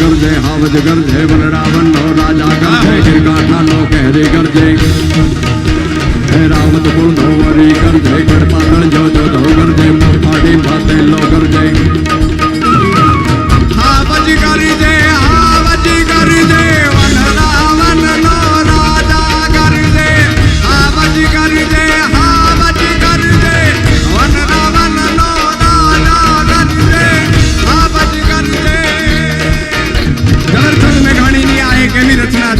ਗਰਜੇ ਹਾਵਜ ਗਰਜੇ ਬਲਰਾਵਨ ਨੋ ਰਾਜਾ ਗਰਜੇ ਸ਼ਿਰਗਾਠਾ ਨੋ ਕਹਿ ਦੇ ਗਰਜੇ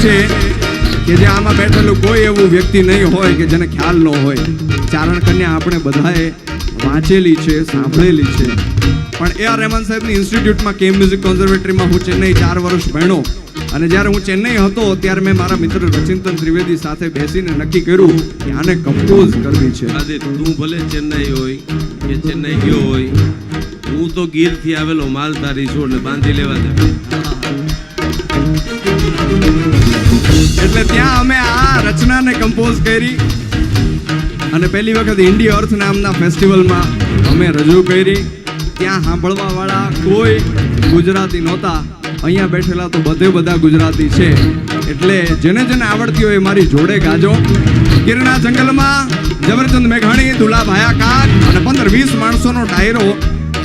છે કે જે આમાં બેઠેલું કોઈ એવું વ્યક્તિ નહીં હોય કે જેને ખ્યાલ ન હોય. ચારણ કન્યા આપણે બધાએ વાંચેલી છે, સાંભળેલી છે. પણ એ આર રહેમાન સાહેબની ઇન્સ્ટિટ્યૂટમાં કેમ મ્યુઝિક કોન્ઝર્વેટરીમાં હું ચેન્નઈ ચાર વર્ષ ભણ્યો. અને જ્યારે હું ચેન્નઈ હતો ત્યારે મેં મારા મિત્ર રચિંતન ત્રિવેદી સાથે બેસીને નક્કી કર્યું કે આને કમ્પોઝ કરવી છે. આજે તું ભલે ચેન્નઈ હોય કે ચેન્નઈ ગયો હોય, હું તો ગીરથી આવેલો માલધારી છું એટલે બાંધી લેવા દે. એટલે ત્યાં અમે આ રચનાને કમ્પોઝ કરી અને પહેલી વખત ઇન્ડી અર્થ નામના ફેસ્ટિવલમાં અમે રજૂ કરી. ત્યાં સાંભળવા વાળા કોઈ ગુજરાતી નહોતા. અહીંયા બેઠેલા તો બધે બધા ગુજરાતી છે. એટલે જેને જેને આવડતી હોય એ મારી જોડે ગાજો. ગીરના જંગલમાં જબરચંદ મેઘાણી, દુલા ભાયા અને પંદર વીસ માણસોનો ડાયરો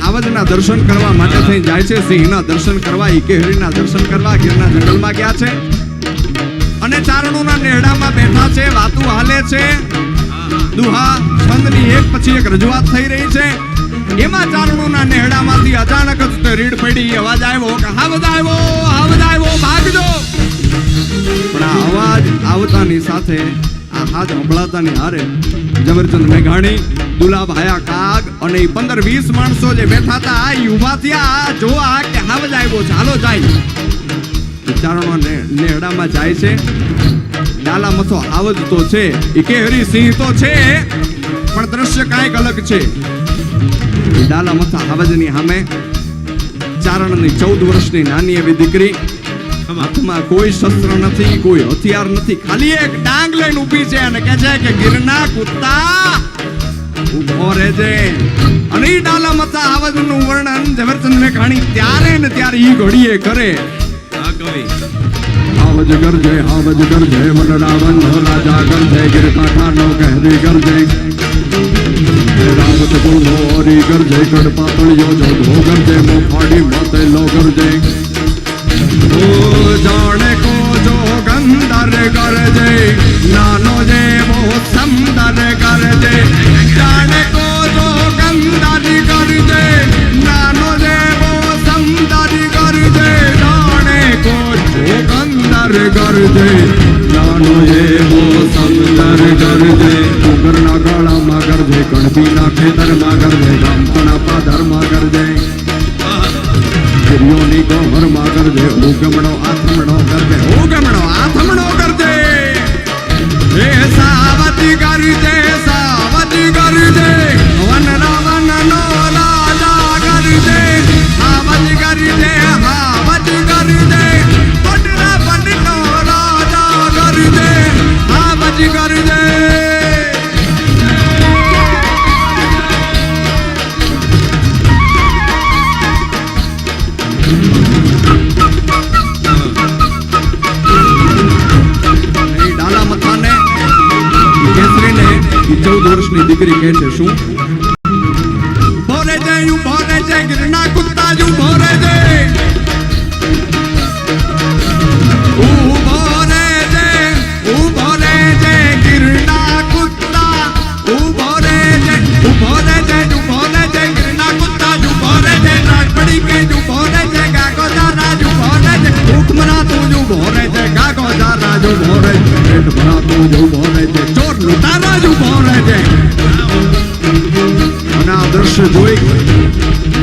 આવજના દર્શન કરવા માટે થઈ જાય છે. સિંહના દર્શન કરવા, ઈકેહરીના દર્શન કરવા ગીરના જંગલમાં ગયા છે. અને ચારણોના નેહડામાં બેઠા છે, વાતું હાલે છે. દુહા છંદની એક પછી એક રજૂઆત થઈ રહી છે. એમાં ચારણોના નેહડામાંથી અચાનક જ રીડ પડી, અવાજ આવ્યો કે હા, બધા આવ્યો હાવજ આવ્યો, ભાગજો. પણ આ અવાજ આવતાની સાથે આ હાથ સંભળાતાની હારે ઝવેરચંદ મેઘાણી દુલા ભાયા કાગ અને પંદર, વીસ માણસો જે બેઠા હતા, આ ઊભા થયા જોવા કે હાવજ આવ્યો ચાલો જાય. ચારણો નેડામાં જાય છે. ડાલા મથો આવજ તો છે. એ કેહરી સિંહ તો છે, પણ દ્રશ્ય કાંઈક અલગ છે. એ ડાલા મથા આવજની સામે ચારણની ચૌદ વર્ષની નાની એવી દીકરી. હાથમાં કોઈ શસ્ત્ર નથી, કોઈ હથિયાર નથી, ખાલી એક ડાંગ લઈને ઊભી છે અને કહે છે કે ગિરના કુત્તા ઊભો રહેજે. અને ઈ ડાલા મથા આવજનું વર્ણન ઝવેરચંદ મેઘાણી ત્યારે ને ત્યારે ઈ ઘડીએ કરે. આ કવિ. रावज गर जय हावज गर जय वन रावण हो, राजा गर जय गिर काठा नौ कहरी गर जय रावत गुल हो और गर जय कड़ पापड़ यो जो धो गर जय मो फाड़ी माते लो गर जय ओ जाने को जो गंदर गर जय नानो जय मोह समदर गर जय ચૌદ વર્ષની દીકરી કહે છે શું ભોરે જય યુ ભોરે જય ગિરના કુત્તા યુ ભોરે જય ઊભો રે જય ઊભો રે જય ગિરના કુત્તા ઊભો રે જય જોઈ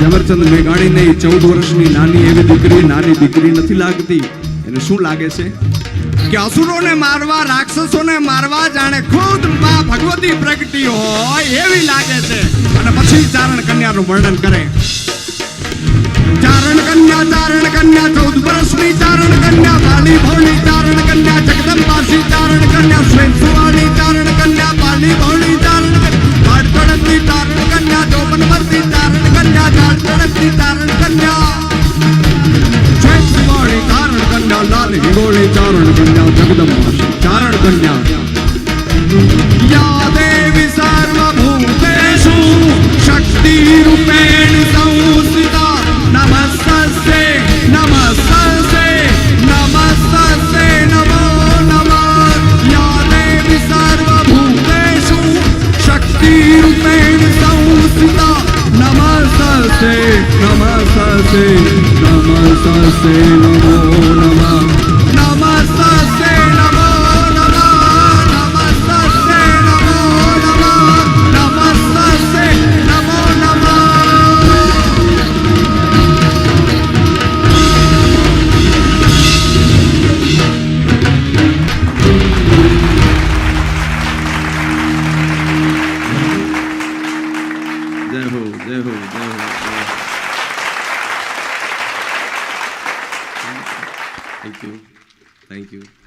ઝવેરચંદ મેઘાણીને ચૌદ વર્ષની નાની એવી દીકરી, નાની દીકરી નથી લાગતી. એને શું લાગે છે? કે અસુરોને મારવા, રાક્ષસોને મારવા જાણે ખુદમાં ભગવતી પ્રગટી હોય એવી લાગે છે. અને પછી ચારણ કન્યાનું વર્ણન કરે. ચારણ કન્યા ચારણ કન્યા, ચૌદ વર્ષની ચારણ કન્યા, વાલી ભોળી ચારણ કન્યા, જગદંબાસી ચારણ કન્યા સ્વયં સુવાળી ખગોળે ચારણ કન્યા જગદંબા. ચારણ કન્યા યા દેવી સર્વભૂતેષુ શક્તિ રૂપેણ સંસ્થિતા નમસ્તે નમસ્તે નમસ્તે, નમો નમઃ. યા દેવી સર્વભૂતેષુ શક્તિ રૂપેણ સંસ્થિતા નમસ્તે નમસ્તે નમસ્તે થેન્ક યુ થેન્ક યુ